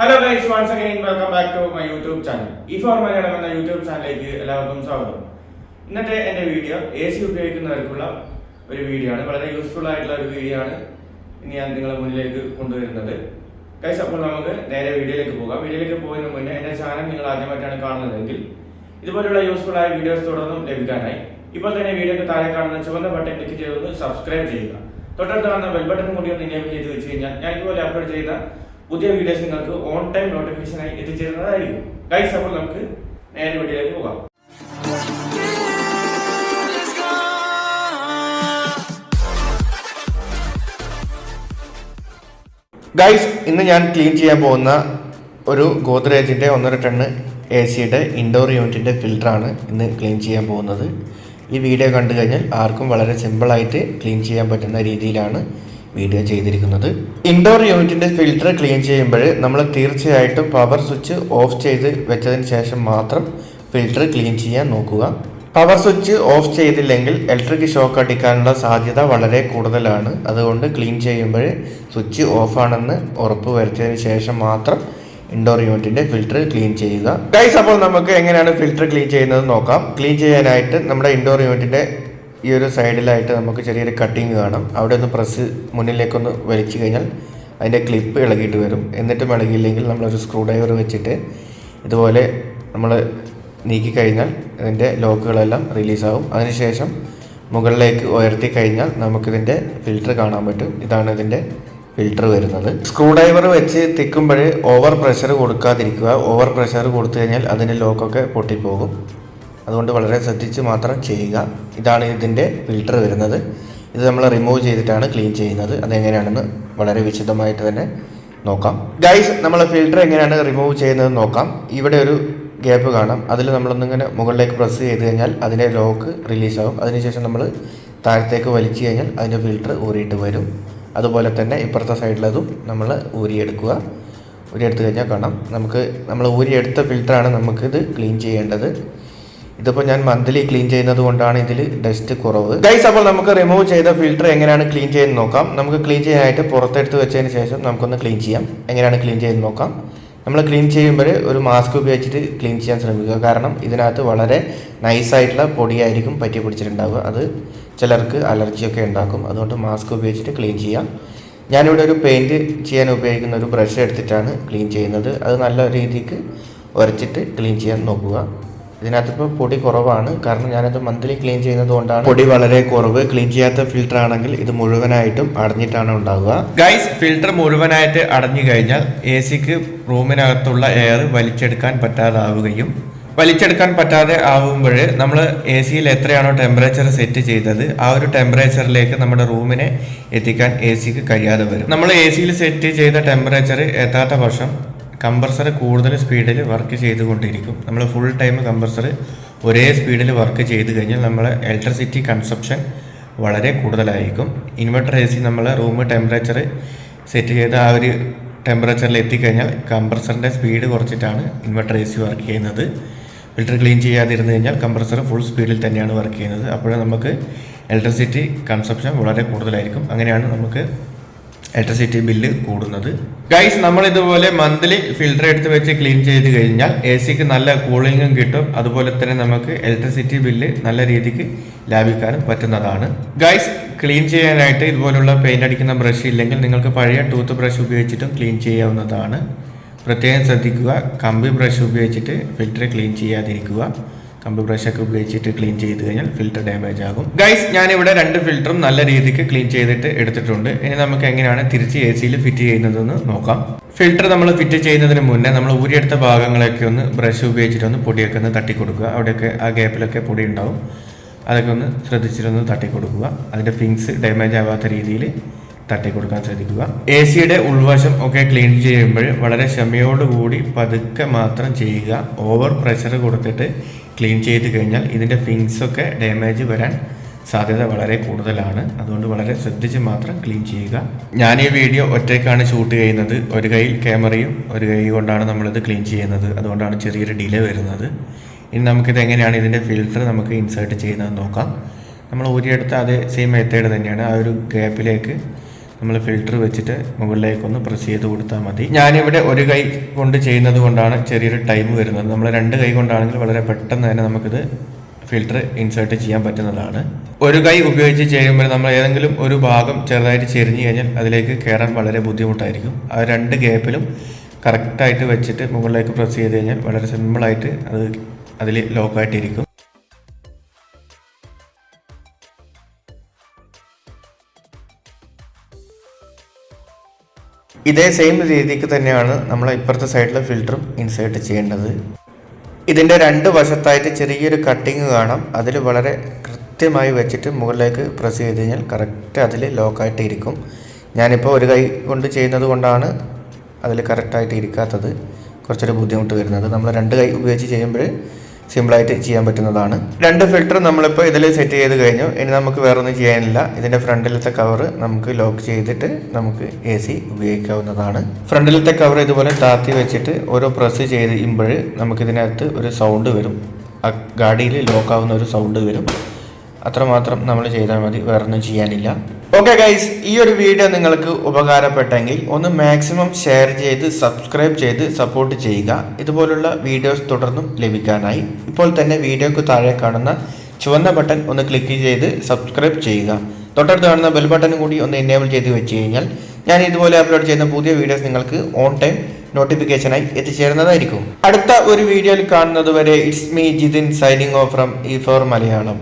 Hello guys once again welcome back to my YouTube channel E four Malayalam എന്ന YouTube ചാനലിലേക്ക് എല്ലാവർക്കും സ്വാഗതം. ഇന്നത്തെ എന്റെ വീഡിയോ എ സി ഉപയോഗിക്കുന്നവർക്കുള്ള ഒരു വീഡിയോ ആണ്. വളരെ യൂസ്ഫുൾ ആയിട്ടുള്ള ഒരു വീഡിയോ ആണ് ഇനി ഞാൻ നിങ്ങളുടെ മുന്നിലേക്ക് കൊണ്ടുവരുന്നത്. ഗൈസ് അപ്പോൾ നമുക്ക് നേരെ വീഡിയോയിലേക്ക് പോകാം. വീഡിയോയിലേക്ക് പോകുന്നതിന് മുന്നേ എന്റെ ചാനൽ നിങ്ങൾ ആദ്യമായിട്ടാണ് കാണുന്നതെങ്കിൽ ഇതുപോലുള്ള യൂസ്ഫുൾ ആയ വീഡിയോസ് തുടർന്നും ലഭിക്കാനായി. ഇപ്പോൾ തന്നെ വീഡിയോക്ക് താഴെ കാണുന്ന ചുവന്ന ബട്ടൺ ക്ലിക്ക് ചെയ്തൊന്ന് സബ്സ്ക്രൈബ് ചെയ്യുക. തൊട്ടടുത്ത് കാണുന്ന ബെൽ ബട്ടൺ കൂടി ഒന്ന് ഇനേബിൾ ചെയ്ത് വെച്ച് കഴിഞ്ഞാൽ ഞാൻ ഇതുപോലെ അപ്ലോഡ് ചെയ്ത പുതിയ വീഡിയോസ് നിങ്ങൾക്ക് ഓൺ ടൈം നോട്ടിഫിക്കേഷനായി എത്തിച്ചേരുന്നതായിരിക്കും. ഗൈസ് അപ്പോൾ നമുക്ക് നേരെ വീഡിയോയിലേക്ക് പോകാം. ഗൈസ് ഇന്ന് ഞാൻ ക്ലീൻ ചെയ്യാൻ പോകുന്ന ഒരു ഗോദ്രേജിന്റെ ഒന്നര ടണ്ണ് എ സിയുടെ ഇൻഡോർ യൂണിറ്റിന്റെ ഫിൽറ്ററാണ് ഇന്ന് ക്ലീൻ ചെയ്യാൻ പോകുന്നത്. ഈ വീഡിയോ കണ്ടു കഴിഞ്ഞാൽ ആർക്കും വളരെ സിമ്പിളായിട്ട് ക്ലീൻ ചെയ്യാൻ പറ്റുന്ന രീതിയിലാണ് വീഡിയോ ചെയ്തിരിക്കുന്നത്. ഇൻഡോർ യൂണിറ്റിന്റെ ഫിൽറ്റർ ക്ലീൻ ചെയ്യുമ്പോൾ നമ്മൾ തീർച്ചയായിട്ടും പവർ സ്വിച്ച് ഓഫ് ചെയ്ത് വെച്ചതിന് ശേഷം മാത്രം ഫിൽറ്റർ ക്ലീൻ ചെയ്യാൻ നോക്കുക. പവർ സ്വിച്ച് ഓഫ് ചെയ്തില്ലെങ്കിൽ ഇലക്ട്രിക് ഷോക്ക് അടിക്കാനുള്ള സാധ്യത വളരെ കൂടുതലാണ്. അതുകൊണ്ട് ക്ലീൻ ചെയ്യുമ്പോൾ സ്വിച്ച് ഓഫ് ആണെന്ന് ഉറപ്പ് വരുത്തിയതിന് ശേഷം മാത്രം ഇൻഡോർ യൂണിറ്റിന്റെ ഫിൽറ്റർ ക്ലീൻ ചെയ്യുക. ഗൈസ് അപ്പോൾ നമുക്ക് എങ്ങനെയാണ് ഫിൽറ്റർ ക്ലീൻ ചെയ്യുന്നത് നോക്കാം. ക്ലീൻ ചെയ്യാനായിട്ട് നമ്മുടെ ഇൻഡോർ യൂണിറ്റിന്റെ ഈ ഒരു സൈഡിലായിട്ട് നമുക്ക് ചെറിയൊരു കട്ടിങ് കാണാം. അവിടെ ഒന്ന് പ്രസ് മുന്നിലേക്കൊന്ന് വലിച്ചു കഴിഞ്ഞാൽ അതിന്റെ ക്ലിപ്പ് ഇളകിയിട്ട് വരും. എന്നിട്ടും ഇളകിയില്ലെങ്കിൽ നമ്മളൊരു സ്ക്രൂ ഡ്രൈവർ വെച്ചിട്ട് ഇതുപോലെ നമ്മൾ നീക്കി കഴിഞ്ഞാൽ ഇതിന്റെ ലോക്കുകളെല്ലാം റിലീസാവും അതിനുശേഷം മുകളിലേക്ക് ഉയർത്തി കഴിഞ്ഞാൽ നമുക്കിതിന്റെ ഫിൽറ്റർ കാണാൻ പറ്റും. ഇതാണ് ഇതിന്റെ ഫിൽറ്റർ വരുന്നത്. സ്ക്രൂ ഡ്രൈവർ വെച്ച് തിക്കുമ്പോൾ ഓവർ പ്രഷർ കൊടുക്കാതിരിക്കുക. ഓവർ പ്രഷർ കൊടുത്തു കഴിഞ്ഞാൽ അതിന്റെ ലോക്കൊക്കെ പൊട്ടിപ്പോകും. അതുകൊണ്ട് വളരെ ശ്രദ്ധിച്ച് മാത്രം ചെയ്യുക. ഇതാണ് ഇതിന്റെ ഫിൽറ്റർ വരുന്നത്. ഇത് നമ്മൾ റിമൂവ് ചെയ്തിട്ടാണ് ക്ലീൻ ചെയ്യുന്നത്. അതെങ്ങനെയാണെന്ന് വളരെ വിശദമായിട്ട് തന്നെ നോക്കാം. ഗൈസ് നമ്മൾ ഫിൽറ്റർ എങ്ങനെയാണ് റിമൂവ് ചെയ്യുന്നത് നോക്കാം. ഇവിടെ ഒരു ഗ്യാപ്പ് കാണാം. അതിൽ നമ്മളൊന്നിങ്ങനെ മുകളിലേക്ക് പ്രസ് ചെയ്ത് കഴിഞ്ഞാൽ അതിന്റെ ലോക്ക് റിലീസാകും അതിനുശേഷം നമ്മൾ താഴത്തേക്ക് വലിച്ചു കഴിഞ്ഞാൽ അതിന്റെ ഫിൽറ്റർ ഊറിയിട്ട് വരും. അതുപോലെ തന്നെ ഇപ്പുറത്തെ സൈഡിലതും നമ്മൾ ഊരിയെടുക്കുക. ഊരിയെടുത്ത് കഴിഞ്ഞാൽ കാണാം. നമുക്ക് നമ്മൾ ഊരിയെടുത്ത ഫിൽറ്ററാണ് നമുക്കിത് ക്ലീൻ ചെയ്യേണ്ടത്. ഇതിപ്പോൾ ഞാൻ മന്ത്ലി ക്ലീൻ ചെയ്യുന്നത് കൊണ്ടാണ് ഇതിൽ ഡസ്റ്റ് കുറവ്. ഗൈസ് അപ്പോൾ നമുക്ക് റിമൂവ് ചെയ്ത ഫിൽറ്റർ എങ്ങനെയാണ് ക്ലീൻ ചെയ്യുന്നത് നോക്കാം. നമുക്ക് ക്ലീൻ ചെയ്യാനായിട്ട് പുറത്തെടുത്ത് വെച്ചതിന് ശേഷം നമുക്കൊന്ന് ക്ലീൻ ചെയ്യാം. എങ്ങനെയാണ് ക്ലീൻ ചെയ്യുന്നത് നോക്കാം. നമ്മൾ ക്ലീൻ ചെയ്യുമ്പോൾ ഒരു മാസ്ക് ഉപയോഗിച്ചിട്ട് ക്ലീൻ ചെയ്യാൻ ശ്രമിക്കുക. കാരണം ഇതിനകത്ത് വളരെ നൈസായിട്ടുള്ള പൊടിയായിരിക്കും പറ്റി പിടിച്ചിട്ടുണ്ടാവുക. അത് ചിലർക്ക് അലർജിയൊക്കെ ഉണ്ടാക്കും. അതുകൊണ്ട് മാസ്ക് ഉപയോഗിച്ചിട്ട് ക്ലീൻ ചെയ്യാം. ഞാനിവിടെ ഒരു പെയിന്റ് ചെയ്യാൻ ഉപയോഗിക്കുന്ന ഒരു ബ്രഷ് എടുത്തിട്ടാണ് ക്ലീൻ ചെയ്യുന്നത്. അത് നല്ല രീതിക്ക് ഉരച്ചിട്ട് ക്ലീൻ ചെയ്യാൻ നോക്കുക. ഇതിനകത്ത് ഇപ്പോൾ പൊടി കുറവാണ്. കാരണം ഞാനത് മന്ത്ലി ക്ലീൻ ചെയ്യുന്നത് കൊണ്ടാണ്. പൊടി വളരെ കുറവ്. ക്ലീൻ ചെയ്യാത്ത ഫിൽറ്റർ ആണെങ്കിൽ ഇത് മുഴുവനായിട്ടും അടഞ്ഞിട്ടാണ് ഉണ്ടാവുക. ഗൈസ് ഫിൽറ്റർ മുഴുവനായിട്ട് അടഞ്ഞു കഴിഞ്ഞാൽ എ സിക്ക് റൂമിനകത്തുള്ള എയർ വലിച്ചെടുക്കാൻ പറ്റാതാവുകയും വലിച്ചെടുക്കാൻ പറ്റാതെ ആവുമ്പോൾ നമ്മൾ എ സിയിൽ എത്രയാണോ ടെമ്പറേച്ചർ സെറ്റ് ചെയ്തത് ആ ഒരു ടെമ്പറേച്ചറിലേക്ക് നമ്മുടെ റൂമിനെ എത്തിക്കാൻ എ സിക്ക് കഴിയാതെ വരും. നമ്മൾ എ സിയിൽ സെറ്റ് ചെയ്ത ടെമ്പറേച്ചർ എത്താത്ത പക്ഷം കംപ്രസർ കൂടുതൽ സ്പീഡിൽ വർക്ക് ചെയ്തുകൊണ്ടിരിക്കും. നമ്മൾ ഫുൾ ടൈം കംപ്രസർ ഒരേ സ്പീഡിൽ വർക്ക് ചെയ്ത് കഴിഞ്ഞാൽ നമ്മളെ ഇലക്ട്രിസിറ്റി കൺസപ്ഷൻ വളരെ കൂടുതലായിരിക്കും. ഇൻവെർട്ടർ എ സി നമ്മൾ റൂം ടെമ്പറേച്ചർ സെറ്റ് ചെയ്ത ആ ഒരു ടെമ്പറേച്ചറിൽ എത്തിക്കഴിഞ്ഞാൽ കംപ്രസറിന്റെ സ്പീഡ് കുറച്ചിട്ടാണ് ഇൻവെർട്ടർ എ സി വർക്ക് ചെയ്യുന്നത്. ഫിൽറ്റർ ക്ലീൻ ചെയ്യാതിരുന്നു കഴിഞ്ഞാൽ കംപ്രസർ ഫുൾ സ്പീഡിൽ തന്നെയാണ് വർക്ക് ചെയ്യുന്നത്. അപ്പോൾ നമുക്ക് ഇലക്ട്രിസിറ്റി കൺസപ്ഷൻ വളരെ കൂടുതലായിരിക്കും. അങ്ങനെയാണ് നമുക്ക് ഇലക്ട്രിസിറ്റി ബില്ല് കൂടുന്നത്. ഗൈസ് നമ്മൾ ഇതുപോലെ മന്ത്ലി ഫിൽറ്റർ എടുത്ത് വെച്ച് ക്ലീൻ ചെയ്ത് കഴിഞ്ഞാൽ എ സിക്ക് നല്ല കൂളിങ്ങും കിട്ടും. അതുപോലെ തന്നെ നമുക്ക് ഇലക്ട്രിസിറ്റി ബില്ല് നല്ല രീതിക്ക് ലാഭിക്കാനും പറ്റുന്നതാണ്. ഗൈസ് ക്ലീൻ ചെയ്യാനായിട്ട് ഇതുപോലുള്ള പെയിന്റ് അടിക്കുന്ന ബ്രഷ് ഇല്ലെങ്കിൽ നിങ്ങൾക്ക് പഴയ ടൂത്ത് ബ്രഷ് ഉപയോഗിച്ചിട്ടും ക്ലീൻ ചെയ്യാവുന്നതാണ്. പ്രത്യേകം ശ്രദ്ധിക്കുക. കമ്പി ബ്രഷ് ഉപയോഗിച്ചിട്ട് ഫിൽറ്റർ ക്ലീൻ ചെയ്യാതിരിക്കുക. കമ്പി ബ്രഷൊക്കെ ഉപയോഗിച്ചിട്ട് ക്ലീൻ ചെയ്ത് കഴിഞ്ഞാൽ ഫിൽറ്റർ ഡാമേജ് ആകും. ഗൈസ് ഞാൻ ഇവിടെ രണ്ട് ഫിൽറ്ററും നല്ല രീതിക്ക് ക്ലീൻ ചെയ്തിട്ട് എടുത്തിട്ടുണ്ട്. ഇനി നമുക്ക് എങ്ങനെയാണ് തിരിച്ച് എ സിയിൽ ഫിറ്റ് ചെയ്യുന്നതെന്ന് നോക്കാം. ഫിൽറ്റർ നമ്മൾ ഫിറ്റ് ചെയ്യുന്നതിന് മുന്നേ നമ്മൾ ഊരിയെടുത്ത ഭാഗങ്ങളൊക്കെ ഒന്ന് ബ്രഷ് ഉപയോഗിച്ചിട്ട് ഒന്ന് പൊടിയൊക്കെ ഒന്ന് തട്ടി കൊടുക്കുക അവിടെയൊക്കെ ആ ഗ്യാപ്പിലൊക്കെ പൊടി ഉണ്ടാവും. അതൊക്കെ ഒന്ന് ശ്രദ്ധിച്ചിട്ടൊന്ന് തട്ടി കൊടുക്കുക അതിന്റെ ഫിങ്സ് ഡാമേജ് ആവാത്ത രീതിയിൽ തട്ടി കൊടുക്കാൻ ശ്രദ്ധിക്കുക എ സിയുടെ ഉൾവശം ഒക്കെ ക്ലീൻ ചെയ്യുമ്പോൾ വളരെ ക്ഷമയോടുകൂടി പതുക്കെ മാത്രം ചെയ്യുക. ഓവർ പ്രഷർ കൊടുത്തിട്ട് ക്ലീൻ ചെയ്ത് കഴിഞ്ഞാൽ ഇതിന്റെ ഫിങ്സൊക്കെ ഡാമേജ് വരാൻ സാധ്യത വളരെ കൂടുതലാണ്. അതുകൊണ്ട് വളരെ ശ്രദ്ധിച്ച് മാത്രം ക്ലീൻ ചെയ്യുക. ഞാൻ ഈ വീഡിയോ ഒറ്റയ്ക്കാണ് ഷൂട്ട് ചെയ്യുന്നത്. ഒരു കൈയിൽ ക്യാമറയും ഒരു കൈ കൊണ്ടാണ് നമ്മളിത് ക്ലീൻ ചെയ്യുന്നത്. അതുകൊണ്ടാണ് ചെറിയൊരു ഡിലേ വരുന്നത്. ഇനി നമുക്കിത് എങ്ങനെയാണ് ഇതിന്റെ ഫിൽറ്റർ നമുക്ക് ഇൻസേർട്ട് ചെയ്യുന്നത് നോക്കാം. നമ്മൾ ഊരിയെടുത്ത അതേ സെയിം മെത്തേഡ് തന്നെയാണ് ആ ഒരു ഗ്യാപ്പിലേക്ക് നമ്മൾ ഫിൽറ്റർ വെച്ചിട്ട് മുകളിലേക്കൊന്ന് പ്രസ് ചെയ്ത് കൊടുത്താൽ മതി. ഞാനിവിടെ ഒരു കൈ കൊണ്ട് ചെയ്യുന്നത് കൊണ്ടാണ് ചെറിയൊരു ടൈം വരുന്നത്. നമ്മൾ രണ്ട് കൈ കൊണ്ടാണെങ്കിൽ വളരെ പെട്ടെന്ന് തന്നെ നമുക്കിത് ഫിൽറ്റർ ഇൻസേർട്ട് ചെയ്യാൻ പറ്റുന്നതാണ്. ഒരു കൈ ഉപയോഗിച്ച് ചെയ്യുമ്പോൾ നമ്മൾ ഏതെങ്കിലും ഒരു ഭാഗം ചെറുതായിട്ട് ചെരിഞ്ഞു കഴിഞ്ഞാൽ അതിലേക്ക് കയറാൻ വളരെ ബുദ്ധിമുട്ടായിരിക്കും. ആ രണ്ട് ഗ്യാപ്പിലും കറക്റ്റായിട്ട് വെച്ചിട്ട് മുകളിലേക്ക് പ്രസ് ചെയ്ത് കഴിഞ്ഞാൽ വളരെ സിമ്പിളായിട്ട് അത് അതിൽ ലോക്കായിട്ടിരിക്കും ഇതേ സെയിം രീതിക്ക് തന്നെയാണ് നമ്മൾ ഇപ്പുറത്തെ സൈഡിലെ ഫിൽറ്ററും ഇൻസേർട്ട് ചെയ്യേണ്ടത്. ഇതിന്റെ രണ്ട് വശത്തായിട്ട് ചെറിയൊരു കട്ടിങ് കാണാം. അതിൽ വളരെ കൃത്യമായി വെച്ചിട്ട് മുകളിലേക്ക് പ്രസ് ചെയ്ത് കഴിഞ്ഞാൽ കറക്റ്റ് അതിൽ ലോക്കായിട്ട് ഇരിക്കും ഞാനിപ്പോൾ ഒരു കൈ കൊണ്ട് ചെയ്യുന്നത് കൊണ്ടാണ് അതിൽ കറക്റ്റായിട്ട് ഇരിക്കാത്തത്. കുറച്ചൊരു ബുദ്ധിമുട്ട് വരുന്നത്. നമ്മൾ രണ്ട് കൈ ഉപയോഗിച്ച് ചെയ്യുമ്പോൾ സിമ്പിളായിട്ട് ചെയ്യാൻ പറ്റുന്നതാണ്. രണ്ട് ഫിൽറ്റർ നമ്മളിപ്പോൾ ഇതിൽ സെറ്റ് ചെയ്ത് കഴിഞ്ഞു. ഇനി നമുക്ക് വേറെ ഒന്നും ചെയ്യാനില്ല. ഇതിന്റെ ഫ്രണ്ടിലത്തെ കവർ നമുക്ക് ലോക്ക് ചെയ്തിട്ട് നമുക്ക് എ സി ഉപയോഗിക്കാവുന്നതാണ്. ഫ്രണ്ടിലത്തെ കവർ ഇതുപോലെ താത്തി വെച്ചിട്ട് ഓരോ പ്രസ് ചെയ്യുമ്പോൾ നമുക്കിതിനകത്ത് ഒരു സൗണ്ട് വരും. ആ ഗാഡിയിൽ ലോക്കാവുന്ന ഒരു സൗണ്ട് വരും. അത്രമാത്രം നമ്മൾ ചെയ്താൽ മതി. വേറൊന്നും ചെയ്യാനില്ല. ഓക്കെ ഗൈസ് ഈ ഒരു വീഡിയോ നിങ്ങൾക്ക് ഉപകാരപ്പെട്ടെങ്കിൽ ഒന്ന് മാക്സിമം ഷെയർ ചെയ്ത് സബ്സ്ക്രൈബ് ചെയ്ത് സപ്പോർട്ട് ചെയ്യുക. ഇതുപോലുള്ള വീഡിയോസ് തുടർന്നും ലഭിക്കാനായി. ഇപ്പോൾ തന്നെ വീഡിയോക്ക് താഴെ കാണുന്ന ചുവന്ന ബട്ടൺ ഒന്ന് ക്ലിക്ക് ചെയ്ത് സബ്സ്ക്രൈബ് ചെയ്യുക. തൊട്ടടുത്ത് കാണുന്ന ബെൽ ബട്ടൺ കൂടി ഒന്ന് എനേബിൾ ചെയ്ത് വെച്ച് കഴിഞ്ഞാൽ ഞാൻ ഇതുപോലെ അപ്ലോഡ് ചെയ്യുന്ന പുതിയ വീഡിയോസ് നിങ്ങൾക്ക് ഓൺ ടൈം നോട്ടിഫിക്കേഷനായി എത്തിച്ചേരുന്നതായിരിക്കും. അടുത്ത ഒരു വീഡിയോയിൽ കാണുന്നത് വരെ it's me Jithin signing off from E four Malayalam.